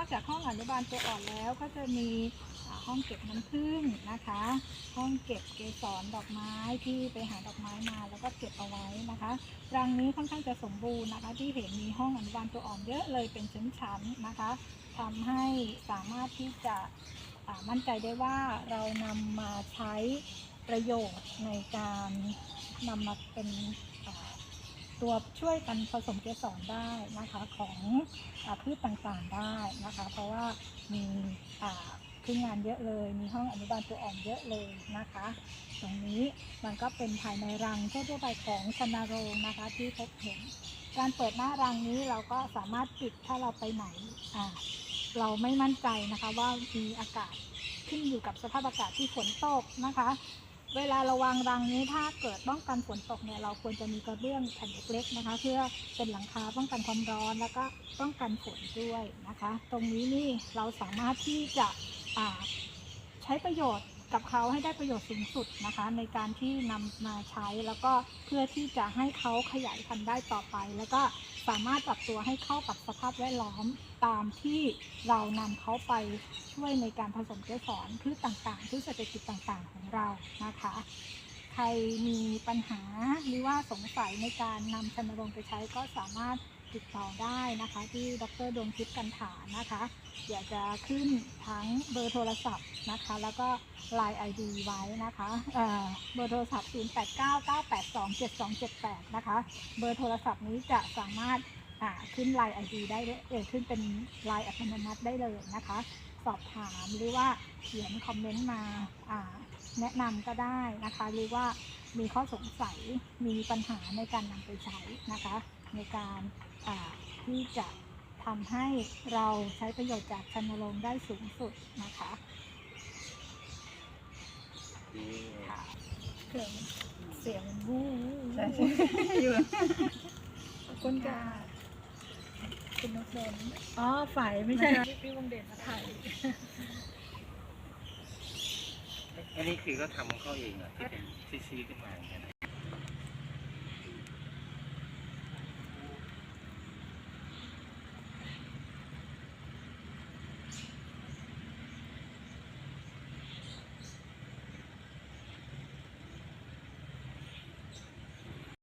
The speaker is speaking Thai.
อกจากห้องอนุบาลตัวอ่อนแล้วก็จะมีห้องเก็บน้ำผึ้งนะคะ ห้องเก็บเกสรดอกไม้ที่ไปหาดอกไม้มาแล้วก็เก็บเอาไว้นะคะรังนี้ค่อนข้างจะสมบูรณ์นะคะ ที่เห็นมีห้องอนุบาลตัวอ่อนเยอะเลยเป็นชั้นๆนะคะทำให้สามารถที่จะมั่นใจได้ว่าเรานำมาใช้ประโยชน์ในการนำมาเป็น ตัวช่วยกันผสมเกสรได้นะคะของอพืชต่างๆได้นะคะ เพราะว่ามีอ่าคืองานเยอะเลย มีห้องอนุบาลตัวอ่อนเยอะเลยนะคะ ตรงนี้มันก็เป็นภายในรังทั่วไปของชนาโรงนะคะที่พบเห็น การเปิดหน้ารังนี้เราก็สามารถปิดถ้าเราไปไหนเราไม่มั่นใจนะคะว่ามีอากาศขึ้นอยู่กับสภาพอากาศที่ฝนตกนะคะ เวลาเราวางรังนี้ถ้าเกิดป้องกันฝนตกเนี่ยเราควรจะมีกระเบื้องแผ่นเล็กๆนะคะ เพื่อเป็นหลังคาป้องกันความร้อนแล้วก็ป้องกันฝนด้วยนะคะ ตรงนี้นี่เราสามารถที่จะใช้ประโยชน์ กับเขาให้ได้ประโยชน์สูงสุดนะคะ ในการที่นำมาใช้แล้วก็เพื่อที่จะให้เขาขยายพันธุ์ได้ต่อไป แล้วก็สามารถปรับตัวให้เข้ากับสภาพแวดล้อมตามที่เรานำเขาไปช่วยในการผสมเกสรพืชต่างๆพืชเศรษฐกิจต่างๆ ของเรานะคะ ใครมีปัญหาหรือว่าสงสัยในการนำชนรงไปใช้ก็สามารถ ติดต่อได้นะคะ ที่ดรดวงทิพย์กันฐานนะคะ เดี๋ยวจะขึ้นทั้งเบอร์โทรศัพท์นะคะ แล้วก็ Line ID ไว้นะคะเเบอร์โทรศัพท์ 0899827278 นะคะ เบอร์โทรศัพท์นี้จะสามารถขึ้น Line ID ได้เลยเออขึ้นเป็น Line อัตโนมัติได้เลยนะคะ สอบถามหรือว่าเขียนคอมเมนต์มาแนะนำก็ได้นะคะ หรือว่า มีข้อสงสัยมีปัญหาในการนำไปใช้นะคะ ในการอ่าที่จะทำให้เราใช้ประโยชน์จากชันโรงได้สูงสุดนะคะค่ะเครื่องเสียงมันวู้ใช่ใช่อยู่ขอบคุณค่ะคุณนกเดนอ๋อฝ่ายไม่ใช่พี่วงเด่นมาถ่าย อันนี้คือก็ทำของเขาเองเหรอที่เป็นซีซีขึ้นมาอย่างเงี้ยนะ